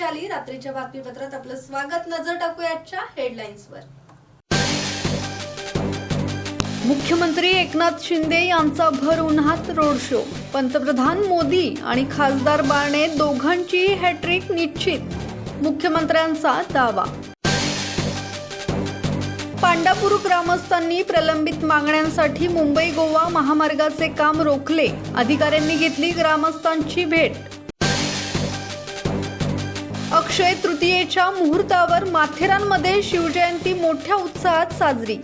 वैशाली रात्रीच्या बातमीपत्रात आपलं स्वागत. नजर टाकूयाच्या हेडलाईन्सवर मुख्यमंत्री एकनाथ शिंदे यांचा भर उन्हात रोड शो. पंतप्रधान मोदी आणि खासदार बारणे दोघांची हॅट्रिक निश्चित. मुख्यमंत्र्यांचा दावा. पांडापूर ग्रामस्थांनी प्रलंबित मागण्यांसाठी मुंबई गोवा महामार्गाचे काम रोखले. अधिकाऱ्यांनी घेतली ग्रामस्थांची भेट. अक्षय तृतीयेच्या मुहूर्तावर माथेरानमध्ये शिवजयंती मोठ्या उत्साहात साजरी.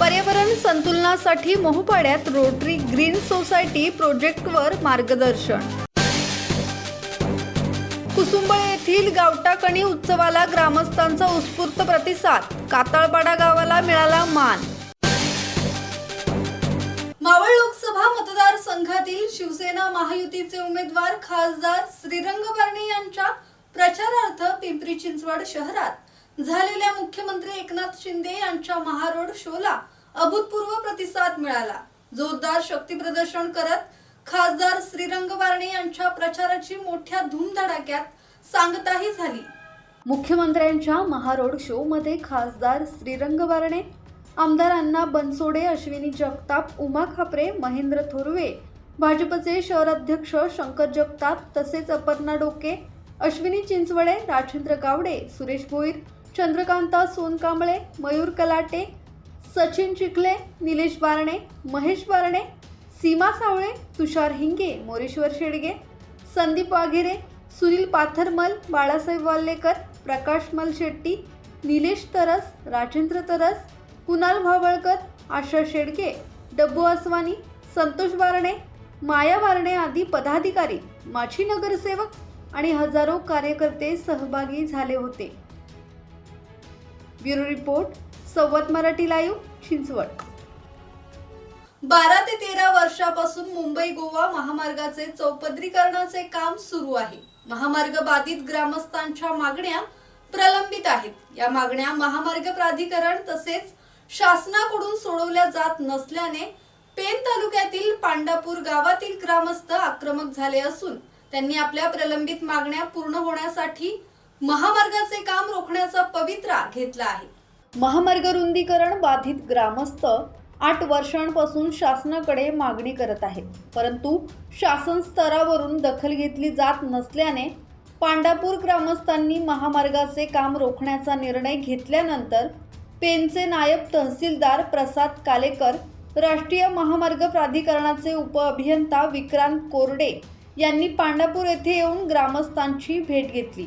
पर्यावरण संतुलनासाठी मोहपाड्यात रोटरी ग्रीन सोसायटी प्रोजेक्टवर मार्गदर्शन. कुसुंबळ येथील गावटाकणी उत्सवाला ग्रामस्थांचा उत्स्फूर्त प्रतिसाद. कातळपाडा गावाला मिळाला मान. मावळ मतदारसंघातील शिवसेना महायुतीचे उमेदवार खासदार श्रीरंग बारणे यांच्या प्रचारार्थ पिंपरी चिंचवड शहरात झालेल्या मुख्यमंत्री एकनाथ शिंदे यांच्या महारोड शोला अभूतपूर्व प्रतिसाद मिळाला. जोरदार शक्ती प्रदर्शन करत खासदार श्रीरंग बारणे यांच्या प्रचाराची मोठ्या धूमधडाक्यात सांगताही झाली. मुख्यमंत्र्यांच्या महारोड शो मध्ये खासदार श्रीरंग बारणे आमदार अण्णा बनसोडे अश्विनी जगताप उमा खापरे महेंद्र थोरवे भाजपचे शहर अध्यक्ष शंकर जगताप तसेच अपर्णा डोके अश्विनी चिंचवडे राजेंद्र गावडे सुरेश भोईर चंद्रकांता सोनकांबळे मयूर कलाटे सचिन चिखले निलेश बारणे महेश बारणे सीमा सावळे तुषार हिंगे मोरेश्वर शेडगे संदीप वाघेरे सुनील पाथरमल बाळासाहेब वाल्लेकर प्रकाश मल शेट्टी निलेश तरस राजेंद्र तरस कुणाल भावळकर आशा शेडगे डब्बू आसवानी संतोष बारणे माया बारणे आदी पदाधिकारी माजी नगरसेवक आणि हजारो कार्यकर्ते सहभागी झाले होते. ब्युरो रिपोर्ट संवाद मराठी लाईव्ह चिंचवड. बारा ते तेरा वर्षापासून मुंबई गोवा महामार्गाचे चौपदरीकरणाचे काम सुरू आहे. महामार्ग बाधित ग्रामस्थांच्या मागण्या प्रलंबित आहेत. या मागण्या महामार्ग प्राधिकरण तसेच शासनाकडून सोडवल्या जात नसल्याने पेन तालुक्यातील पांडापूर गावातील ग्रामस्थ आक्रमक झाले असून त्यांनी आपल्या प्रलंबित मागण्या पूर्ण होण्यासाठी महामार्गाचे काम रोखण्याचा पवित्रा घेतला आहे. महामार्ग रुंदीकरण बाधित ग्रामस्थ आठ वर्षांपासून शासनाकडे मागणी करत आहेत परंतु शासन स्तरावरून दखल घेतली जात नसल्याने पांडापूर ग्रामस्थांनी महामार्गाचे काम रोखण्याचा निर्णय घेतल्यानंतर पेनचे नायब तहसीलदार प्रसाद कालेकर राष्ट्रीय महामार्ग प्राधिकरणाचे उपअभियंता विक्रांत कोरडे यांनी पांडापूर येथे येऊन ग्रामस्थांची भेट घेतली.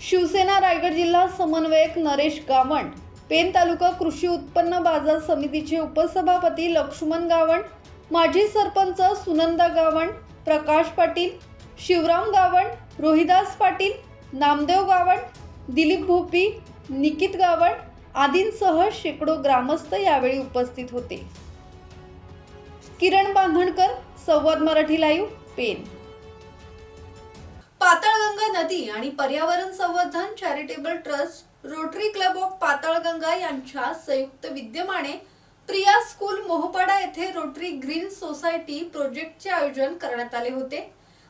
शिवसेना रायगड जिल्हा समन्वयक नरेश गावंड पेन तालुका कृषी उत्पन्न बाजार समितीचे उपसभापती लक्ष्मण गावंड माजी सरपंच सुनंदा गावंड प्रकाश पाटील शिवराम गावंड रोहिदास पाटील नामदेव गावंड दिलीप भोपी निकित गावंड आदींसह शेकडो ग्रामस्थ यावेळी उपस्थित होते. किरण बांधणकर संवाद मराठी लाईव्ह पेन. पाताळगंगा नदी आणि पर्यावरण संवर्धन charitable trust Rotary club of Patalganga यांच्या संयुक्त विद्यमाने प्रिया स्कूल मोहपाडा येथे रोटरी ग्रीन सोसायटी प्रोजेक्टचे आयोजन करण्यात आले होते.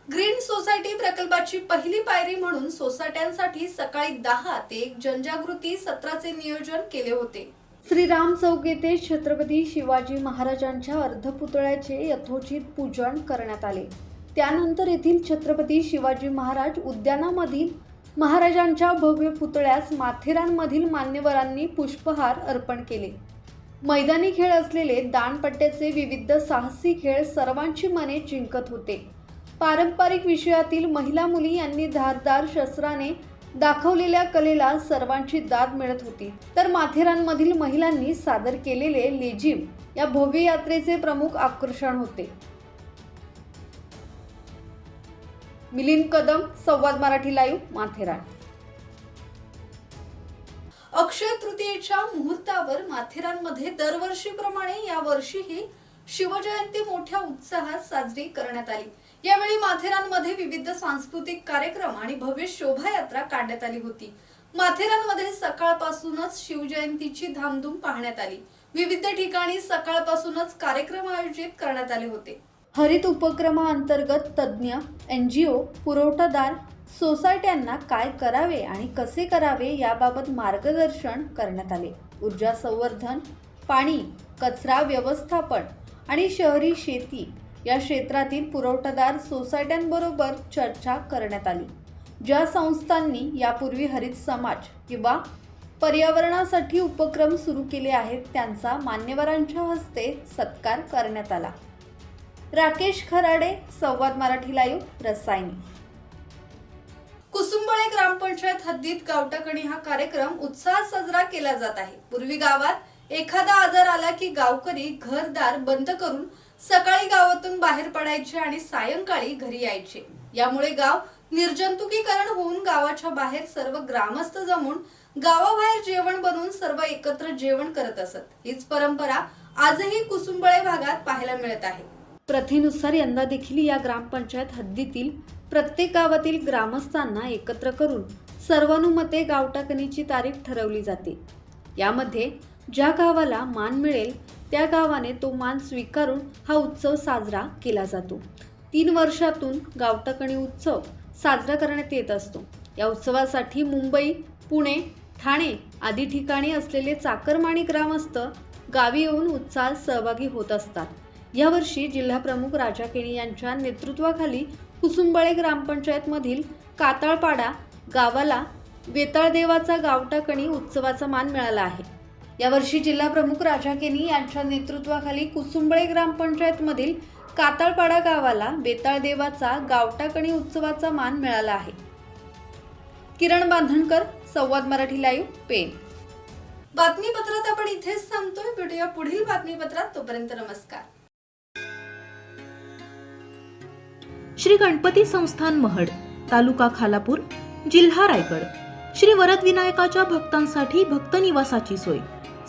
ग्रीन सोसायटी प्रकल्पाची पहिली पायरी म्हणून सोसायट्यांसाठी सकाळी दहा ते एक जनजागृती सत्राचे नियोजन केले होते. श्रीराम चौक येथे छत्रपती शिवाजी महाराजांच्या अर्धपुतळ्याचे यथोचित पूजन करण्यात आले. त्यानंतर येथील छत्रपती शिवाजी महाराज उद्यानामधील महाराजांच्या भव्य पुतळ्यास माथेरानमधील मान्यवरांनी पुष्पहार अर्पण केले. मैदानी खेळ असलेले दानपट्ट्याचे विविध साहसी खेळ सर्वांची मने जिंकत होते. पारंपरिक विषयातील महिला मुली यांनी धारदार शस्त्राने दाखवलेल्या कलेला सर्वांची दाद मिळत होती. तर माथेरानमधील महिलांनी सादर केलेले लेझिम या भव्य यात्रेचे प्रमुख आकर्षण होते. मिलिंद कदम संवाद मराठी लाईव्ह माथेरान. अक्षय तृतीयेच्या मुहूर्तावर माथेरानमध्ये दरवर्षीप्रमाणे या वर्षीही शिवजयंती मोठ्या उत्साहात साजरी करण्यात आली. यावेळी माथेरानमध्ये विविध सांस्कृतिक कार्यक्रम आणि भव्य शोभायात्रा काढण्यात आली होती. माथेरानमध्ये सकाळपासूनच शिवजयंतीची धामधूम पाहण्यात आली. विविध ठिकाणी सकाळपासूनच कार्यक्रम आयोजित करण्यात आले होते. हरित उपक्रमाअंतर्गत तज्ज्ञ एन जी ओ पुरवठादार सोसायट्यांना काय करावे आणि कसे करावे याबाबत मार्गदर्शन करण्यात आले. ऊर्जा संवर्धन पाणी कचरा व्यवस्थापन आणि शहरी शेती या क्षेत्रातील पुरवठादार सोसायट्यांबरोबर चर्चा करण्यात आली. ज्या संस्थांनी यापूर्वी हरित समाज किंवा पर्यावरणासाठी उपक्रम सुरू केले आहेत त्यांचा मान्यवरांच्या हस्ते सत्कार करण्यात आला. राकेश खराडे संवाद मराठी लाईव्ह रसायनी. कुसुंबळे ग्रामपंचायत हद्दीत गावटाकणी हा कार्यक्रम उत्साहात साजरा केला जात आहे. पूर्वी गावात एखादा आजार आला की गावकरी घरदार बंद करून सकाळी गावातून बाहेर पडायचे आणि सायंकाळी घरी यायचे. यामुळे गाव निर्जंतुकीकरण होऊन गावाच्या बाहेर सर्व ग्रामस्थ जमून गावाबाहेर जेवण बनवून सर्व एकत्र जेवण करत असत. हीच परंपरा आजही कुसुंबळे भागात पाहायला मिळत आहे. प्रथेनुसार यंदा देखील या ग्रामपंचायत हद्दीतील प्रत्येक गावातील ग्रामस्थांना एकत्र करून सर्वानुमते गावटाकणीची तारीख ठरवली जाते. यामध्ये ज्या गावाला मान मिळेल त्या गावाने तो मान स्वीकारून हा उत्सव साजरा केला जातो. तीन वर्षातून गावटकणी उत्सव साजरा करण्यात येत असतो. या उत्सवासाठी मुंबई पुणे ठाणे आदी ठिकाणी असलेले चाकरमाणी ग्रामस्थ गावी येऊन उत्साहात सहभागी होत असतात. यावर्षी जिल्हाप्रमुख राजा केणी यांच्या नेतृत्वाखाली कुसुंबळे ग्रामपंचायतमधील काताळपाडा गावाला वेताळदेवाचा गावटाकणी उत्सवाचा मान मिळाला आहे. यावर्षी जिल्हाप्रमुख राजा केनी यांच्या नेतृत्वाखाली कुसुंबळे ग्रामपंचायतमधील काताळपाडा गावाला बेताळदेवाचा गावटाकणी उत्सवाचा मान मिळाला आहे. किरण बांधणकर संवाद मराठी लाईव्ह पेन बातमीपत्रात आपण इथेच थांबतोय. भेटूया पुढील बातमीपत्रात. तोपर्यंत नमस्कार. श्री गणपती संस्थान महड तालुका खालापूर जिल्हा रायगड. श्री वरद विनायकाच्या भक्तांसाठी भक्त निवासाची सोय.